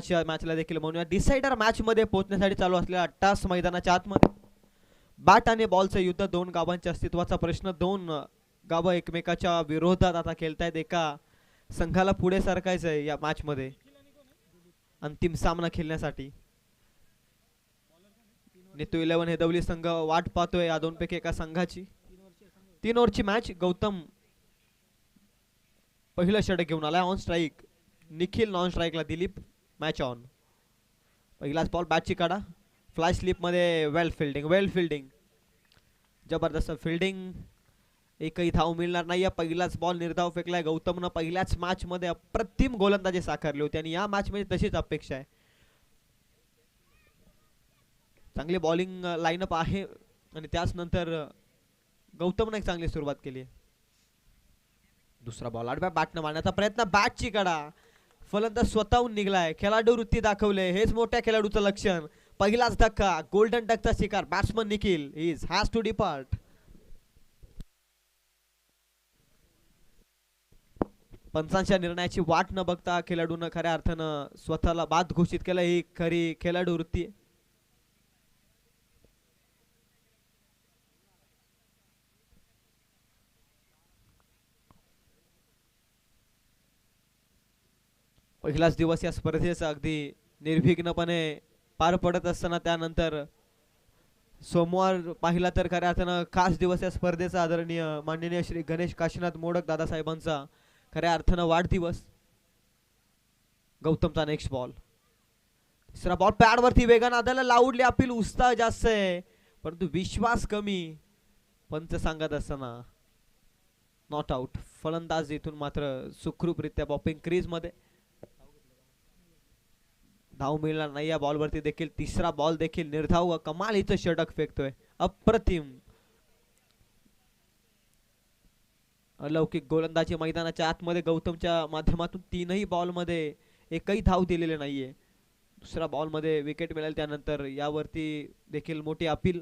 Match मॅचला देखील म्हणूया. डिसायडर मॅचमध्ये पोहोचण्यासाठी चालू असलेल्या अट्टास मैदानाच्या आतमध्ये. बॅट आणि बॉलचं युद्ध दोन गावांच्या अस्तित्वाचा प्रश्न. दोन गावं एकमेकाच्या विरोधात आता खेळतायत. एका संघाला पुढे सरकायचं आहे या मॅचमध्ये अंतिम सामना खेळण्यासाठी. नेतू इलेव्हन हेदवली संघ वाट पाहतोय. या दोनपैकी एका संघाची. तीन ओव्हरची मॅच गौतम पहिलं षटक घेऊन आलाय. ऑन स्ट्राईक निखिल नॉन स्ट्राईकला दिलीप. मॅच ऑन पहिलाच बॉल बॅटची काढा. फ्लाय स्लिपमध्ये वेल फिल्डिंग वेल फिल्डिंग जबरदस्त फिल्डिंग एकही धाव मिळणार नाही पहिलाच बॉल निर्धाव फेकलाय. गौतमनं पहिल्याच मॅचमध्ये अप्रतिम गोलंदाजी साकारली होती. आणि या मॅचमध्ये तशीच अपेक्षा आहे. चांगली बॉलिंग लाईनअप आहे. आणि त्याच नंतर गौतमनं एक चांगली सुरुवात केली. दुसरा बॉल आडव्या बॅटनं मारण्याचा प्रयत्न. बॅटची कडा फलंदाज स्वतःहून निघलाय. खेळाडू वृत्ती दाखवले. हेच मोठ्या खेळाडूचं लक्षण. पहिलाच धक्का. गोल्डन डकचा शिकार. Batsman Nikhil. Is has to depart पंचांच्या निर्णयाची वाट न बघता खेळाडूनं खऱ्या अर्थानं स्वतःला बाद घोषित केलं. ही खरी खेळाडू वृत्ती. आहे. पहिलाच दिवस या स्पर्धेचा अगदी निर्विघ्नपणे पार पडत असताना त्यानंतर सोमवार पाहिला तर खऱ्या अर्थानं खास दिवस या स्पर्धेचा आदरणीय माननीय श्री गणेश काशीनाथ मोडक दादासाहेबांचा खऱ्या अर्थानं वाढदिवस. गौतमचा नेक्स्ट बॉल तिसरा बॉल पॅडवरती वेगानं आदाला लावडली अपील उत्साह जास्त आहे. परंतु विश्वास कमी. पंच सांगत असताना नॉट आउट फलंदाज इथून मात्र सुखरूपरित्या बॉपिंग क्रीजमध्ये. धाव मिळणार नाही. या बॉलवरती देखील तिसरा बॉल देखील निर्धाव व कमाल इथं षटक फेकतोय. अप्रतिम. अलौकिक गोलंदाजी मैदानाच्या आतमध्ये गौतमच्या माध्यमातून तीनही बॉलमध्ये एकही धाव दिलेले नाहीये. दुसऱ्या बॉलमध्ये विकेट मिळेल त्यानंतर यावरती देखील मोठी अपील.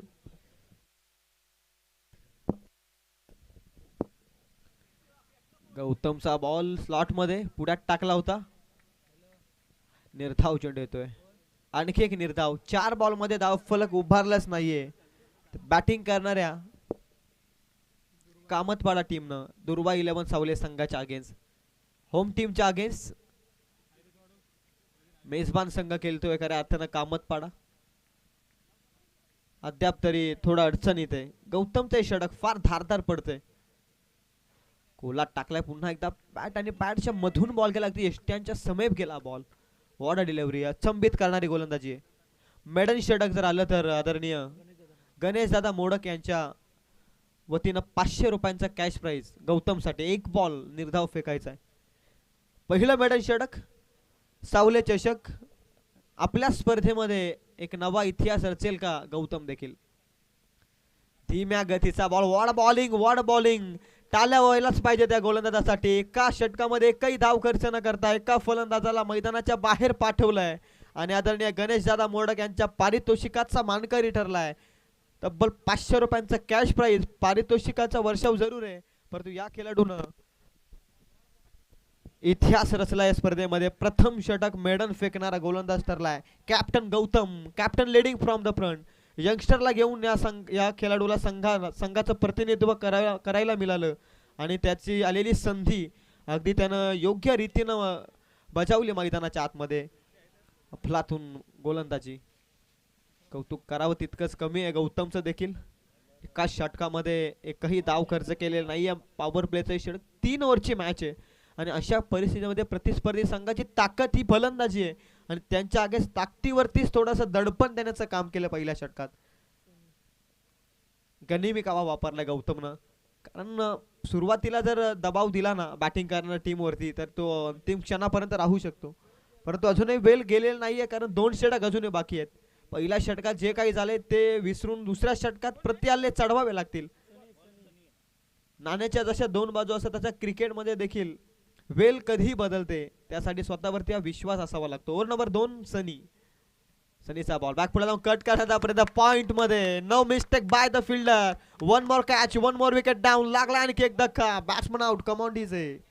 गौतमचा बॉल स्लॉटमध्ये पुढ्यात टाकला होता. निर्धाव चेंडू येतोय. आणखी एक निर्धाव. चार बॉलमध्ये धाव फलक उभारलाच नाहीये. बॅटिंग करणाऱ्या कामतपाडा टीमनं दुर्वा इलेव्हन सावले संघाच्या अगेन्स्ट होम टीमच्या अगेन्स्ट मेजबान संघ खेळतोय खऱ्या अर्थानं कामतपाडा अद्याप तरी थोडं अडचणीत आहे. गौतमचे षडक फार धारदार पडतंय. कोलात टाकलाय पुन्हा एकदा. बॅट आणि बॅटच्या मधून बॉल गेला. अगदी एष्ट्यांच्या समेप गेला बॉल वॉट अ डिलिव्हरी अचंबित करणारी गोलंदाजी आहे. मेडन षटक जर आलं तर आदरणीय गणेश दादा मोडक यांच्या वतीनं पाचशे रुपयांचा कॅश प्राईज गौतमसाठी. एक बॉल निर्धाव फेकायचा आहे. पहिलं मेडल षटक सावले चषक आपल्या स्पर्धेमध्ये एक नवा इतिहास रचेल का गौतम देखील? धीम्या गतीचा ball what bowling what bowling टाल्या व्हायलाच पाहिजे त्या गोलंदाजासाठी. एका षटकामध्ये एकही धाव खर्च न करता एका फलंदाजाला मैदानाच्या बाहेर पाठवलंय? आणि आदरणीय गणेश दादा मोडक यांच्या पारितोषिकाचा मानकरी ठरलाय. तब्बल पाचशे रुपयांचा कॅश प्राईज पारितोषिकाचा वर्षाव जरूर आहे. परंतु या खेळाडूनं इतिहास रचला या स्पर्धेमध्ये. प्रथम षटक मेडन फेकणारा गोलंदाज ठरलाय. Captain Gautam captain leading from the front. यंगस्टरला घेऊन या संघ या खेळाडूला संघा संघाचं प्रतिनिधित्व करायला करायला मिळालं. आणि त्याची आलेली संधी अगदी त्यानं योग्य रीतीनं बजावली मैदानाच्या आतमध्ये. अफलातून गोलंदाजी. कौतुक करावं तितकंच कमी आहे. गौतमचं देखील एका षटकामध्ये एकही दाव खर्च केलेला नाही पॉवर प्लेचं षटक तीन ओव्हरची मॅच आहे. आणि अशा परिस्थितीमध्ये प्रतिस्पर्धी संघाची ताकद ही फलंदाजी आहे. आणि त्यांच्या आगे ताकदीवरतीच थोडंसं दडपण देण्याचं काम केलं पहिल्या षटकात. गनिमी कावा वापरला गौतमनं. कारण सुरुवातीला जर दबाव दिला ना बॅटिंग करणाऱ्या टीमवरती तर तो अंतिम क्षणापर्यंत राहू शकतो. परंतु अजूनही वेल गेलेला आहे कारण दोन षटक अजूनही बाकी आहेत. पहिल्या षटकात जे काही झाले ते विसरून दुसऱ्या षटकात प्रति चढवावे लागतील. नाण्याच्या जशा दोन बाजू असतात त्याच्या क्रिकेटमध्ये देखील वेल कधीही बदलते त्यासाठी स्वतःवरती हा विश्वास असावा लागतो. ओव्हर नंबर दोन सनी. सनीचा बॉल बॅक पुढे जाऊन कट करण्याचा प्रयत्न. पॉइंटमध्ये. No mistake by the fielder one more catch one more wicket down लागला आणखी एक धक्का. बॅट्समन आउट कमांडीज आहे.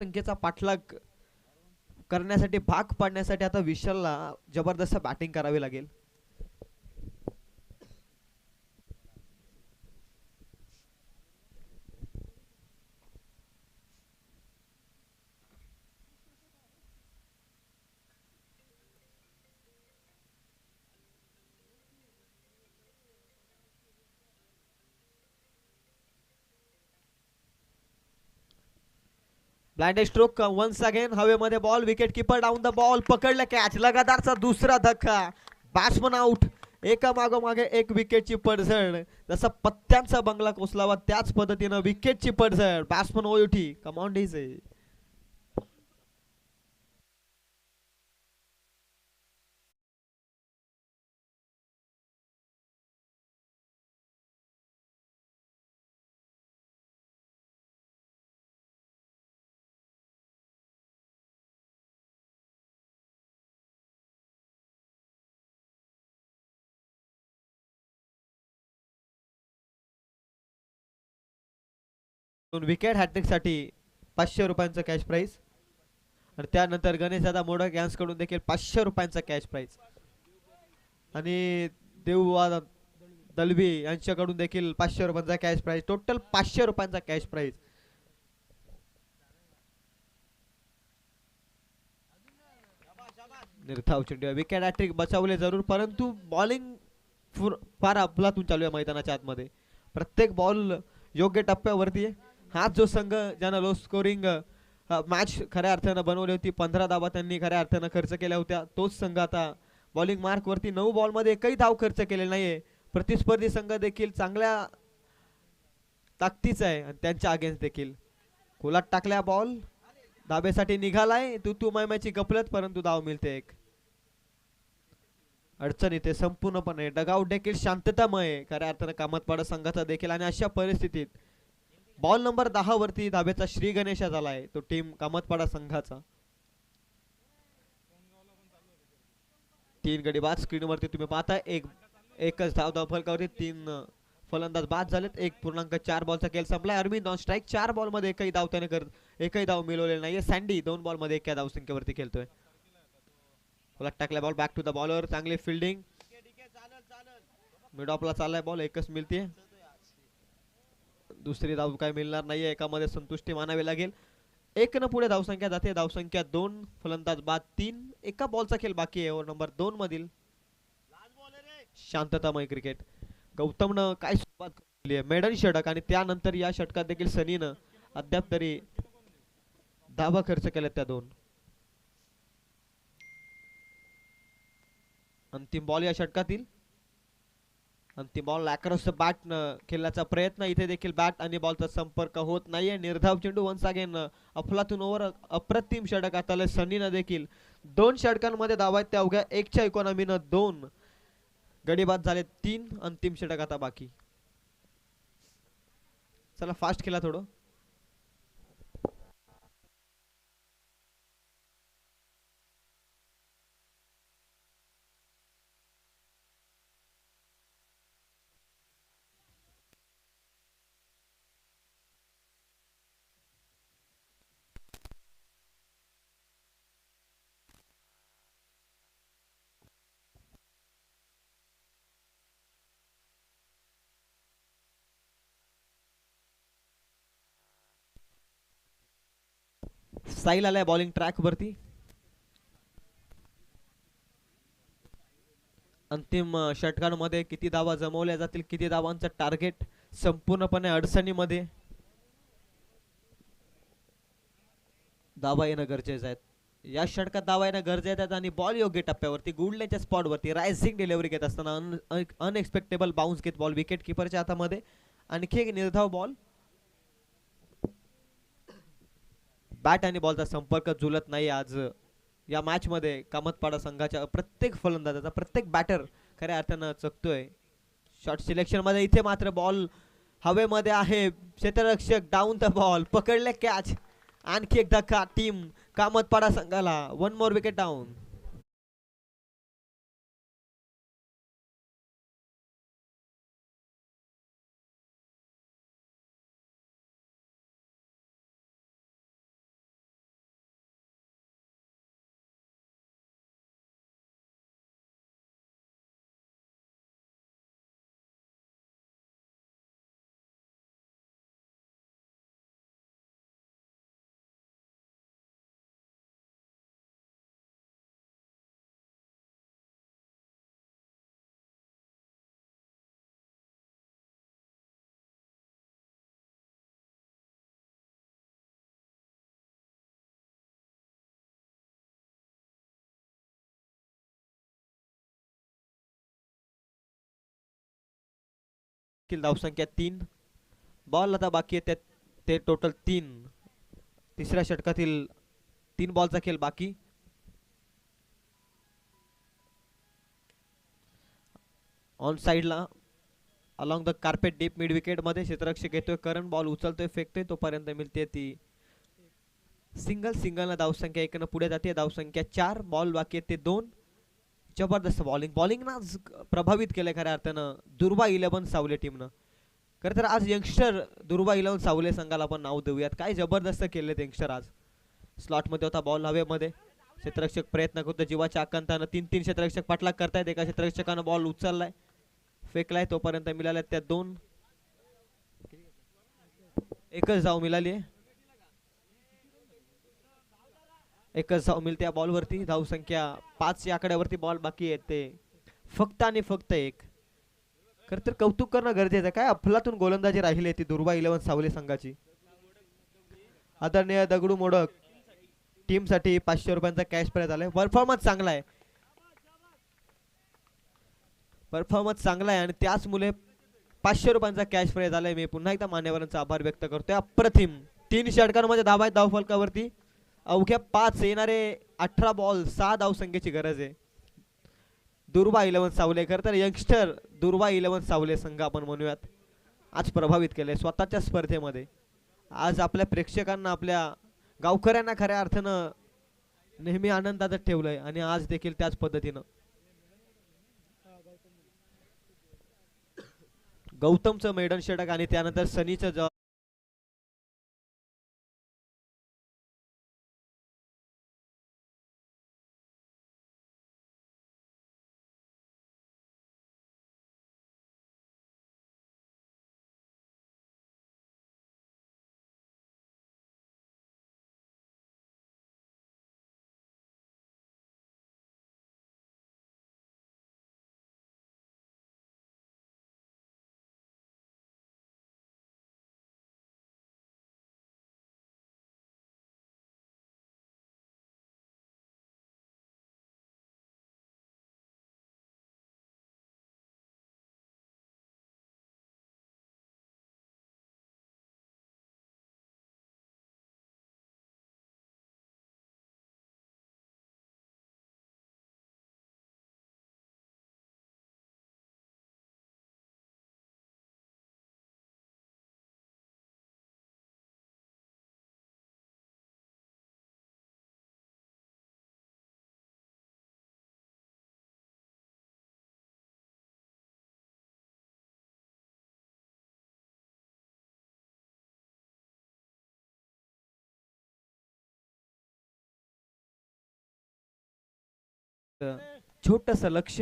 संख्येचा पाठलाग करण्यासाठी भाग पाडण्यासाठी आता विशालला जबरदस्त बॅटिंग करावी लागेल. ब्लाइंड स्ट्रोक वन्स अगेन हवेमध्ये ball wicket keeper down the ball पकडलं कॅच लगातारचा दुसरा धक्का. बॅट्समन आउट एका मागोमागे एक विकेटची पडझड जसा पत्त्यांचा बंगला कोसलावा त्याच पद्धतीनं विकेटची पडझड बॅट्समन ओयुठी कमांड इज विकेट हॅट्रिकसाठी पाचशे रुपयांचं कॅश प्राईज आणि त्यानंतर गणेश दादा मोडक यांच्याकडून देखील पाचशे रुपयांचा कॅश प्राईज आणि देववाद दलवी यांच्याकडून देखील पाचशे रुपयांचा कॅश प्राईज टोटल पाचशे रुपयांचा कॅश प्राईज निर्धाव चेंडू. विकेट हॅट्रिक बचावले जरूर परंतु बॉलिंग फार अफलातून चालू आहे मैदानाच्या आतमध्ये. प्रत्येक बॉल योग्य टप्प्यावरती आहे. हाच जो संघ ज्यानं लो स्कोरिंग मॅच खऱ्या अर्थानं बनवली होती पंधरा धावा त्यांनी खऱ्या अर्थानं खर्च केल्या होत्या तोच संघ आता बॉलिंग मार्कवरती नऊ बॉलमध्ये एकही धाव खर्च केलेला नाहीये. प्रतिस्पर्धी संघ देखील चांगल्या ताकदीचा आहे आणि त्यांच्या अगेन्स्ट देखील. खोलात टाकल्या बॉल धाब्यासाठी निघालाय तू तू मैम्याची गपलत परंतु धाव मिळते एक. अडचण येते संपूर्णपणे. डगाऊट देखील शांततामय खऱ्या अर्थानं कामतपाडा संघाचा देखील आणि अशा परिस्थितीत बॉल नंबर दहा वरती धाब्याचा श्री गणेशा झालाय. तो टीम कामतपाडा संघाचा. तीन गडी बाद स्क्रीन वरती तुम्ही पाहता. एक एकच धाव धाव फलकावरती तीन फलंदाज बाद झालेत. एक पूर्णांक चार बॉलचा खेळ संपलाय. अरविंद ऑन स्ट्राईक चार बॉलमध्ये एकही धाव त्याने कर एकही धाव मिळवलेला नाहीये. सँडी दोन बॉलमध्ये एका धाव संख्येवरती खेळतोय. फलक टाकला ball back to the bowler चांगली फिल्डिंग मिड ऑफला चाललाय बॉल एकच मिळते दुसरी धाव काय मिळणार नाहीये. एकामध्ये संतुष्टी मानावी लागेल. एक न पुढे धावसंख्या जाते. धावसंख्या दोन फलंदाज बाद तीन. एका बॉलचा खेळ बाकी आहे. ओव्हर नंबर दोन मधील शांततामय क्रिकेट गौतमनं काय सुरुवात केली आहे? मेडन षटक आणि त्यानंतर या षटकात देखील सनीनं अद्याप तरी धावा खर्च केल्या त्या दोन. अंतिम बॉल या षटकातील आणि ती बॉल लॅक्रॉस बॅट खेळण्याचा प्रयत्न. इथे देखील बॅट आणि बॉलचा संपर्क होत नाहीये. निर्धाव चेंडू वन्स अगेन अफलातून ओव्हर अप्रतिम षटक आता सनीनं देखील दोन षटकांमध्ये धावा त्या अवघ्या एकच्या इकॉनॉमीनं दोन. गडीबाद झाले तीन अंतिम षटक आता बाकी. चला फास्ट खेळा थोडं. साईल आलाय बॉलिंग ट्रॅक वरती. अंतिम षटकांमध्ये किती धावा जमवल्या जातील किती धावांचं टार्गेट संपूर्णपणे अडचणीमध्ये. धावा येणं गरजेचं आहे. या षटकात धावा येणं गरजेचं आहे आणि बॉल योग्य टप्प्यावरती गुडल्याच्या स्पॉटवरती रायझिंग डिलेव्हरी घेत असताना अन अनएक्सपेक्टेबल बाउन्स घेत बॉल विकेट किपरच्या हातामध्ये. आणखी एक निर्धाव बॉल बॅट आणि बॉलचा संपर्क जुलत नाही आज. या मॅचमध्ये कामतपाडा संघाच्या प्रत्येक फलंदाजाचा प्रत्येक बॅटर खऱ्या अर्थानं चकतोय. शॉर्ट सिलेक्शनमध्ये इथे मात्र बॉल हवेमध्ये आहे. क्षेत्ररक्षक डाऊन द बॉल पकडले कॅच आणखी एक धक्का टीम कामतपाडा संघाला. वन मोर विकेट डाऊन देखील धावसंख्या तीन. बॉल आता बाकी आहे त्यात ते टोटल तीन. तिसऱ्या षटकातील तीन बॉलचा खेळ बाकी. ऑन साईडला along the carpet deep mid विकेटमध्ये क्षेत्ररक्षक करण बॉल उचलतोय फेकतोय तोपर्यंत मिळते ती. सिंगल सिंगलला धावसंख्या एकनं पुढे जाते धावसंख्या चार बॉल बाकी आहेत ते दोन. जबरदस्त बॉलिंग बॉलिंगनं आज प्रभावित केलं खऱ्या अर्थानं दुर्बा इलेव्हन सावले टीमनं खरं तर आज यंगस्टर दुर्बा इलेव्हन सावले संघाला आपण नाव देऊयात. काय जबरदस्त केले यंगस्टर आज. स्लॉटमध्ये होता बॉल हवेमध्ये. क्षेत्ररक्षक प्रयत्न करतो. जीवाच्या आकांतानं तीन तीन क्षेत्ररक्षक पाठलाग करतायत. एका क्षेत्ररक्षकानं बॉल उचललाय. फेकलाय. तोपर्यंत मिळाल्या त्या दोन. एकच धाव मिळाली आहे एकच धाव मिळते या बॉलवरती धाव संख्या पाच या आकड्यावरती बॉल बाकी येते फक्त आणि फक्त एक. खरं तर कौतुक करणं गरजेचं आहे. काय अफलातून गोलंदाजी राहिली आहे ती दुर्बा इलेव्हन सावले संघाची? आदरणीय दगडू मोडक टीमसाठी पाचशे रुपयांचा कॅश प्राईज आलाय. परफॉर्मन्स चांगला आहे. परफॉर्मन्स चांगला आहे आणि त्याच मुले पाचशे रुपयांचा कॅश प्राईज आलाय. मी पुन्हा एकदा मान्यवरांचा आभार व्यक्त करतोय. अप्रतिम. तीन षटकांमध्ये धावा आहेत धावफलकावरती अवघ्या पाच येणारे अठरा बॉल सहा धावसंख्येची गरज आहे. दुर्बा इलेव्हन सावले खरं तर यंगस्टर दुर्बा इलेव्हन सावले संघ आपण म्हणूयात. आज प्रभावित केले स्वतःच्या स्पर्धेमध्ये. आज आपल्या प्रेक्षकांना आपल्या गावकऱ्यांना खऱ्या अर्थानं नेहमी आनंदातच ठेवलंय आणि आज देखील त्याच पद्धतीनं. गौतमचं मेडन षटक आणि त्यानंतर सनीचं छोटस लक्ष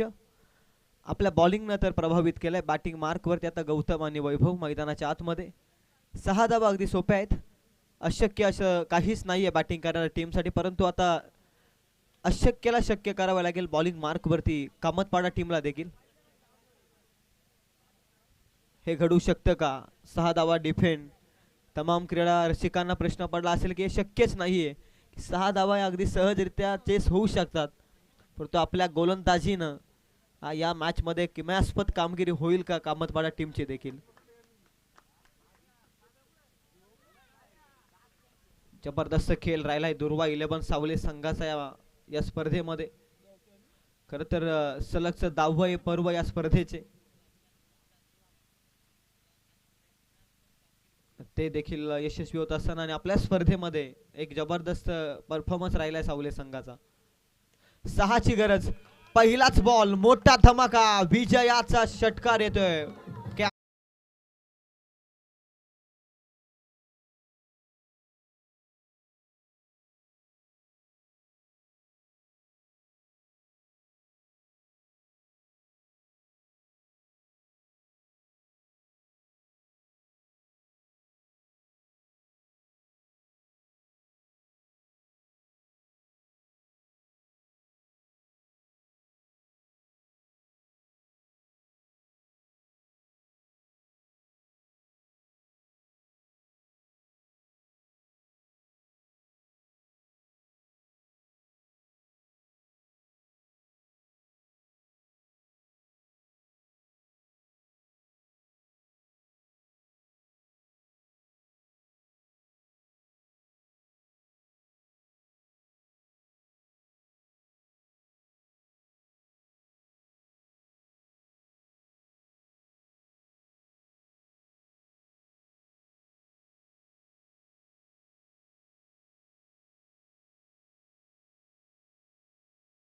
आपल्या बॉलिंगनं तर प्रभावित केलंय. बॅटिंग मार्कवरती आता गौतम आणि वैभव मैदानाच्या आतमध्ये. सहा धावा अगदी सोप्या आहेत. अशक्य असं काहीच नाहीये बॅटिंग करणाऱ्या टीमसाठी परंतु आता अशक्यला शक्य करावं लागेल. बॉलिंग मार्कवरती कामतपाडा टीमला देखील. हे घडू शकतं का? सहा धावा डिफेंड तमाम क्रीडा रसिकांना प्रश्न पडला असेल की हे शक्यच नाहीये. आहे सहा धावा अगदी सहजरित्या चेस होऊ शकतात. परंतु आपल्या गोलंदाजीनं या मॅचमध्ये किमयास्पद कामगिरी होईल का कामतवाडा टीमची देखील? जबरदस्त खेळ राहिलाय दुर्वा इलेव्हन सावले संघाचा या या स्पर्धेमध्ये. खर तर सलगचं दहावं पर्व या स्पर्धेचे. ते देखील यशस्वी होत असताना आणि आपल्या स्पर्धेमध्ये एक जबरदस्त परफॉर्मन्स राहिलाय सावले संघाचा. सहाची गरज. पहिलाच बॉल मोठा धमाका. विजयाचा षटकार येतोय.